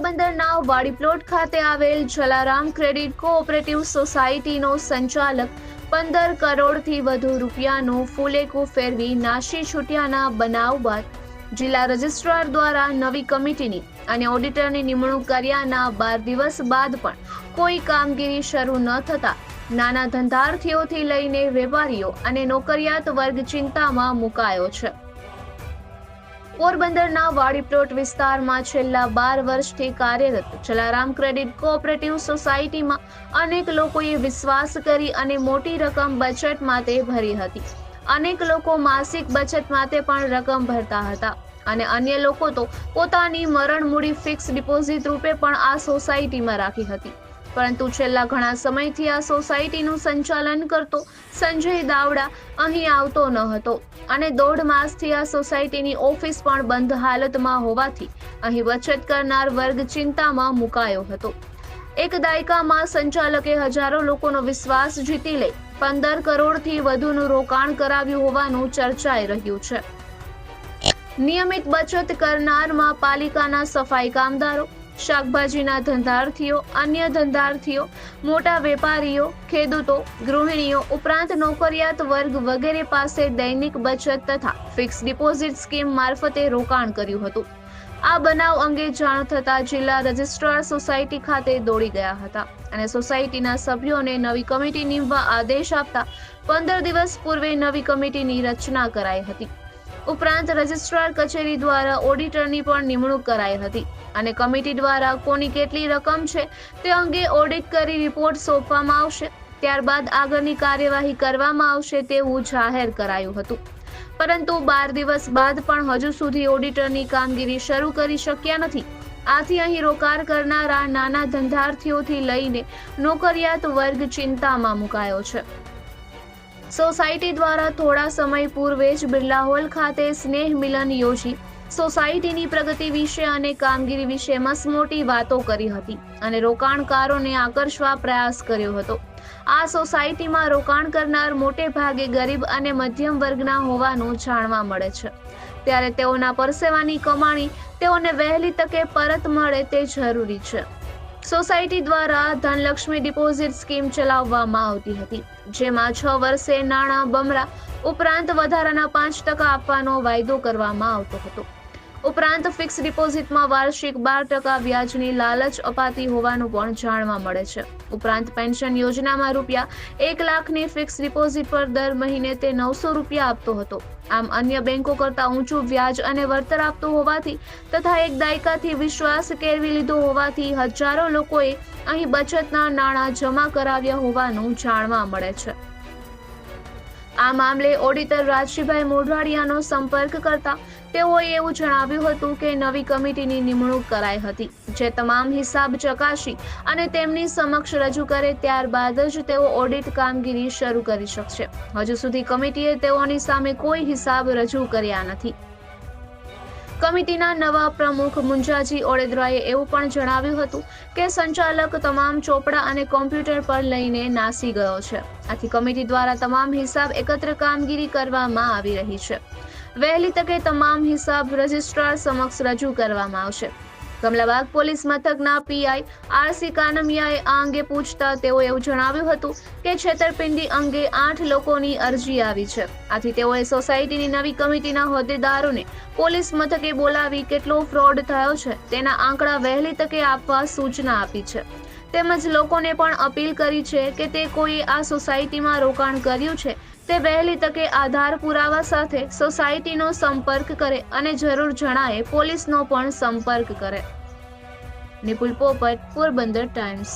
વાડી પ્લોટ ખાતે આવેલ જલારામ ક્રેડિટ કોઓપરેટિવ સોસાયટીનો સંચાલક પંદર કરોડથી વધુ રૂપિયાનું ફૂલેકું ફેરવી નાશી છૂટ્યાના બનાવ બાદ જિલ્લા રજિસ્ટ્રાર દ્વારા નવી કમિટીની અને ઓડિટરની નિમણૂક કર્યાના બાર દિવસ બાદ પણ કોઈ કામગીરી શરૂ ન થતા નાના ધંધાર્થીઓથી લઈને વેપારીઓ અને નોકરિયાત વર્ગ ચિંતામાં મુકાયો છે. પોરબંદરના વાડી પ્લોટ વિસ્તારમાં છેલ્લા બાર વર્ષથી કાર્યરત જલારામ ક્રેડિટ કોઓપરેટિવ સોસાયટીમાં અનેક લોકોએ વિશ્વાસ કરી અને મોટી રકમ બચત માટે ભરી હતી. અનેક લોકો માસિક બચત માટે પણ રકમ ભરતા હતા અને અન્ય લોકો તો પોતાની મરણ મૂડી ફિક્સ ડિપોઝિટ રૂપે પણ આ સોસાયટીમાં રાખી હતી. પરંતુ છેલ્લા ઘણા સમયથી આ સોસાયટીનું સંચાલન કરતો સંજય દાવડા અહીં આવતો ન હતો. અને દોઢ માસથી આ સોસાયટીની ઓફિસ પણ બંધ હાલતમાં હોવાથી અહીં બચત કરનાર વર્ગ ચિંતામાં મુકાયો હતો. એક દાયકામાં સંચાલકે હજારો લોકોનો વિશ્વાસ જીતી લઈ પંદર કરોડથી વધુનું રોકાણ કરાવ્યું હોવાનું ચર્ચાઈ રહ્યું છે. નિયમિત બચત કરનારમાં પાલિકાના સફાઈ કામદારો શાકભાજીના ધંધાર્થીઓ, અન્ય ધંધાર્થીઓ, મોટા વેપારીઓ, ખેડૂતો, ગૃહિણીઓ, ઉપરાંત નોકરિયાત વર્ગ વગેરે પાસે દૈનિક બચત તથા ફિક્સ ડિપોઝિટ સ્કીમ મારફતે રોકાણ કર્યું હતું. આ બનાવ અંગે જાણ થતાં જિલ્લા રજિસ્ટ્રાર સોસાયટી ખાતે દોડી ગયા હતા અને સોસાયટીના સભ્યોને નવી કમિટી નીમવા આદેશ આપતા પંદર દિવસ પૂર્વે નવી કમિટીની રચના કરાઈ હતી. ઉપરાંત રજિસ્ટ્રાર કચેરી દ્વારા ઓડિટરની પણ નિમણૂક કરાઈ હતી. અને કમિટી દ્વારા કોની કેટલી રકમ છે તે અંગે ઓડિટ કરી રિપોર્ટ સોંપવામાં આવશે. ત્યારબાદ આગળની કાર્યવાહી કરવામાં આવશે તેવું જાહેર કરાયું હતું. પરંતુ બાર દિવસ બાદ પણ હજુ સુધી ઓડિટરની કામગીરી શરૂ કરી શક્યા નથી. આથી અહીં રોકાણ કરનારા નાના ધંધાર્થીઓથી લઈને નોકરિયાત વર્ગ ચિંતામાં મુકાયો છે. સોસાયટી દ્વારા થોડા સમય પૂર્વે જ બિરલા હોલ ખાતે સ્નેહ મિલન યોજી સોસાયટીની પ્રગતિ વિશે અને કામગીરી વિશે મસમોટી વાતો કરી હતી અને રોકાણકારોને આકર્ષવા પ્રયાસ કર્યો હતો. આ સોસાયટીમાં રોકાણ કરનાર મોટે ભાગે ગરીબ અને મધ્યમ વર્ગના હોવાનું જાણવા મળે છે. ત્યારે તેઓના પરસેવાની કમાણી તેઓને વહેલી તકે પરત મળે તે જરૂરી છે. સોસાયટી દ્વારા ધનલક્ષ્મી ડિપોઝિટ સ્કીમ ચલાવવામાં આવતી હતી, જેમાં છ વર્ષે નાણાં બમરા ઉપરાંત વધારાના પાંચ ટકા આપવાનો વાયદો કરવામાં આવતો હતો. ઉપરાંત ફિક્સ ડિપોઝિટમાં વાર્ષિક બાર ટકા વ્યાજની લાલચ અપાતી હોવાનું પણ જાણવા મળે છે. ઉપરાંત પેન્શન યોજનામાં રૂપિયા એક લાખની ફિક્સ ડિપોઝિટ પર દર મહિને તે નવસો રૂપિયા આપતો હતો. આમ અન્ય બેંકો કરતાં ઊંચું વ્યાજ અને વળતર આપતો હોવાથી તથા એક દાયકાથી વિશ્વાસ કેળવી લીધો હોવાથી હજારો લોકોએ અહીં બચતના નાણાં જમા કરાવ્યા હોવાનું જાણવા મળે છે. આ મામલે ઓડિટર રાજશીભાઈ મોઢવાડિયાનો સંપર્ક કરતા તેઓએ એવું જણાવ્યું હતું કે નવી કમિટીની નિમણૂક કરાઈ હતી, જે તમામ હિસાબ ચકાસી અને તેમની સમક્ષ રજૂ કરે ત્યારબાદ જ તેઓ ઓડિટ કામગીરી શરૂ કરી શકશે. હજુ સુધી કમિટીએ તેઓની સામે કોઈ હિસાબ રજૂ કર્યા નથી. કમિટીના નવા પ્રમુખ મુંજાજી ઓડેદરાએ એવું પણ જણાવ્યું હતું કે સંચાલક તમામ ચોપડા અને કોમ્પ્યુટર પર લઈને નાસી ગયો છે. આથી કમિટી દ્વારા તમામ હિસાબ એકત્ર કામગીરી કરવામાં આવી રહી છે. વહેલી તકે તમામ હિસાબ રજિસ્ટ્રાર સમક્ષ રજૂ કરવામાં આવશે. કમલાબાગ પોલીસ મથકના પીઆઈ આરસી કાનમિયાએ આ અંગે પૂછતા તેઓ એવું જણાવ્યું હતું કે છેતરપિંડી અંગે આઠ લોકોની અરજી આવી છે. આથી તેઓએ સોસાયટીની નવી કમિટીના હોદ્દેદારોને પોલીસ મથકે બોલાવી કેટલો ફ્રોડ થયો છે તેના આંકડા વહેલી તકે આપવા સૂચના આપી છે. તેમજ લોકોને પણ અપીલ કરી છે કે તે કોઈ આ સોસાયટીમાં રોકાણ કર્યું છે તે વહેલી તકે આધાર પુરાવા સાથે સોસાયટીનો સંપર્ક કરે અને જરૂર જણાય પોલીસનો પણ સંપર્ક કરે. નિપુલ પોપટ, પોરબંદર ટાઈમ્સ.